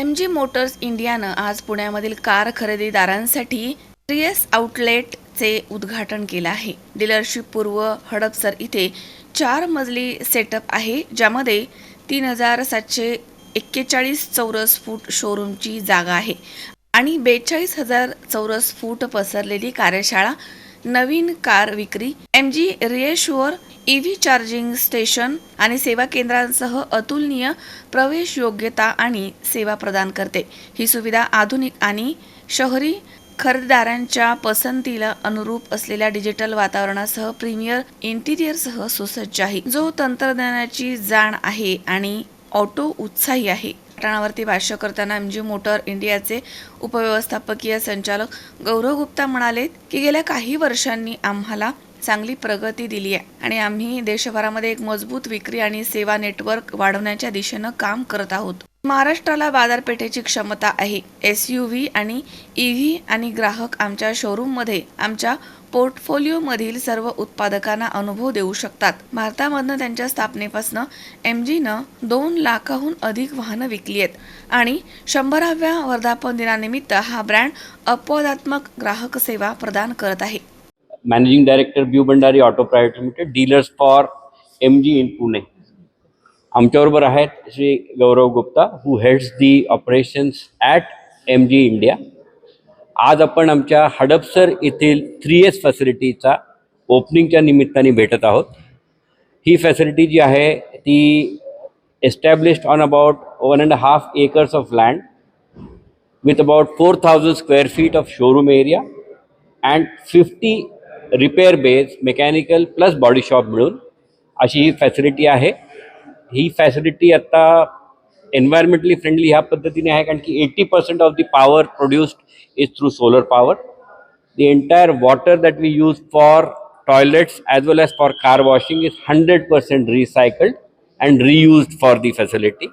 M G Motors इंडियानं आज पुण्यामधील कार खरेदीदारांसाठी ट्रिएस आउटलेटचे उद्घाटन केलं आहे. डीलरशिप पूर्व हडपसर इथे चार मजली सेटअप आहे ज्यामध्ये तीन हजार सातशे एक्केचाळीस चौरस फूट शोरूमची जागा आहे आणि बेचाळीस हजार चौरस फूट पसरलेली कार्यशाळा नवीन कार विक्री M G reassure EV charging station आणि सेवा केंद्रांसह अतुलनीय प्रवेश योग्यता आणि सेवा प्रदान करते. ही सुविधा आधुनिक आणि शहरी खरेदीदारांच्या पसंतीला अनुरूप असलेल्या डिजिटल वातावरणासह प्रीमियर इंटिरियरसह सुसज्ज आहे. जो तंत्रज्ञानाची जाण आहे आणि ऑटो उत्साही आहे. पटणावरती भाष्य करताना एम जी मोटर इंडियाचे उपव्यवस्थापकीय संचालक गौरव गुप्ता म्हणाले की गेल्या काही वर्षांनी आम्हाला चांगली प्रगती दिली आहे. आणि आम्ही देशभरामध्ये एक मजबूत विक्री आणि सेवा नेटवर्क वाढवण्याच्या दिशेनं काम करत आहोत. महाराष्ट्राला बाजारपेठेची क्षमता आहे. एस यू व्ही आणि ई आणि ग्राहक आमच्या शोरूममध्ये आमच्या पोर्टफोलिओमधील सर्व उत्पादकांना अनुभव देऊ शकतात. भारतामधनं त्यांच्या स्थापनेपासून एम जीनं दोन लाखाहून अधिक वाहनं विकली आहेत. आणि शंभराव्या वर्धापन दिनानिमित्त हा ब्रँड अपवादात्मक ग्राहक सेवा प्रदान करत आहे. Managing director view Bhandari auto private limited dealers for M G in Pune आमच्याबरोबर आहेत Shri Gaurav Gupta who heads the operations at M G India आज आपण आमच्या हडपसर येथील थ्री एस फॅसिलिटीचा ओपनिंगच्या निमित्ताने भेटत आहोत. ही फॅसिलिटी जी आहे ती established on about one and half acres of land with about 4,000 square feet of showroom area and 50 repair base mechanical plus body shop मिळून अशी ही फॅसिलिटी आहे. ही फॅसिलिटी आत्ता एन्व्हायरमेंटली फ्रेंडली ह्या पद्धतीने आहे कारण की eighty percent of the power produced is through solar power the entire water that we use for toilets as well as for car washing is hundred percent recycled and reused for the facility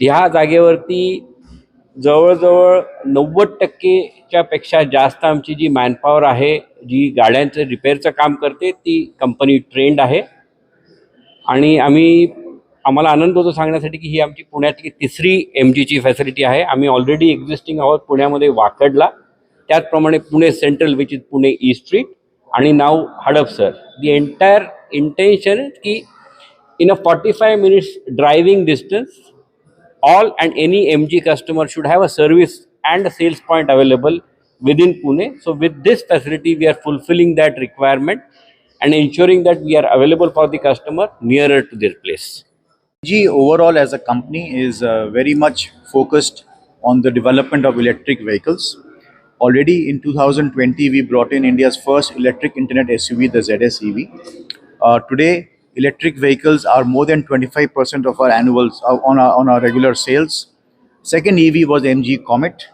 ह्या जागेवरती जवळजवळ नव्वद टक्केच्या पेक्षा जास्त आमची जी manpower आहे जी गाड्यांचं रिपेअरचं काम करते ती कंपनी ट्रेंड आहे. आणि आम्ही आम्हाला आनंद होतो सांगण्यासाठी की ही आमची पुण्यातली तिसरी एम जीची फॅसिलिटी आहे. आम्ही ऑलरेडी एक्झिस्टिंग आहोत पुण्यामध्ये वाकडला. त्याचप्रमाणे Pune central which is Pune E street आणि नाव हडपसर दी एंटायर इंटेन्शन की in a 45 minutes driving distance all and any mg customer should have have a service and sales point available within pune so with this facility we are fulfilling that requirement and ensuring that we are available for the customer nearer to their place G overall as a company is uh, very much focused on the development of electric vehicles. Already in 2020, we brought in India's first electric internet SUV, the ZS EV. Uh, today, electric vehicles are more than 25% of our annuals uh, on our, on our regular sales. Second EV was MG Comet,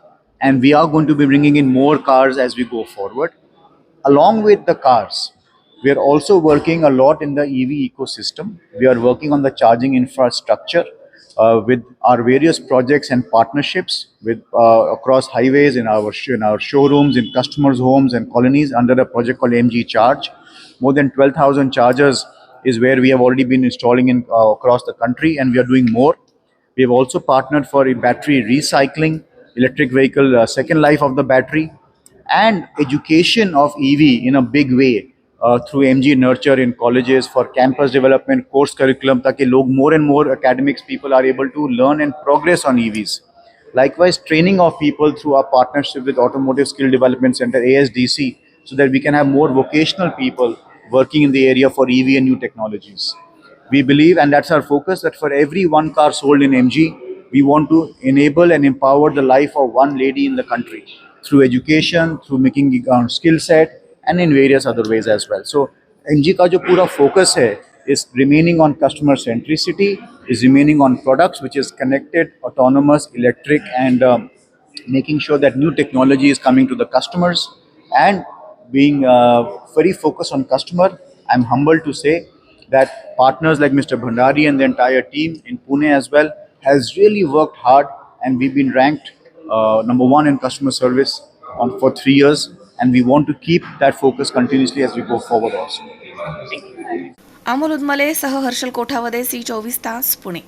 and we are going to be bringing in more cars as we go forward. Along with the cars, we are also working a lot in the EV ecosystem. We are working on the charging infrastructure uh, with our various projects and partnerships with uh, across highways in our in our showrooms, in customers' homes and colonies under a project called MG Charge. More than 12,000 chargers is where we have already been installing in uh, across the country, and we are doing more. We have also partnered for battery recycling, electric vehicle uh, second life of the battery and education of ev in a big way uh, through mg nurture in colleges for campus development course curriculum taki log more and more academics people are able to learn and progress on evs likewise training of people through our partnership with automotive skill development center asdc so that we can have more vocational people working in the area for ev and new technologies. We believe and that's our focus that for every one car sold in mg we want to enable and empower the life of one lady in the country through education, through making uh, skill set, and in various other ways as well. So, MG का जो पूरा focus है is remaining on customer centricity, is remaining on products which is connected, autonomous, electric, and um, making sure that new technology is coming to the customers and being uh, very focused on customer. I'm humbled to say that partners like Mr. Bhandari and the entire team in Pune as well has really worked hard and we've been ranked uh, number one in customer service on for three years and we want to keep that focus continuously as we go forward also. Amol उदमले सह Harshal Kothawade C चोवीस तास पुणे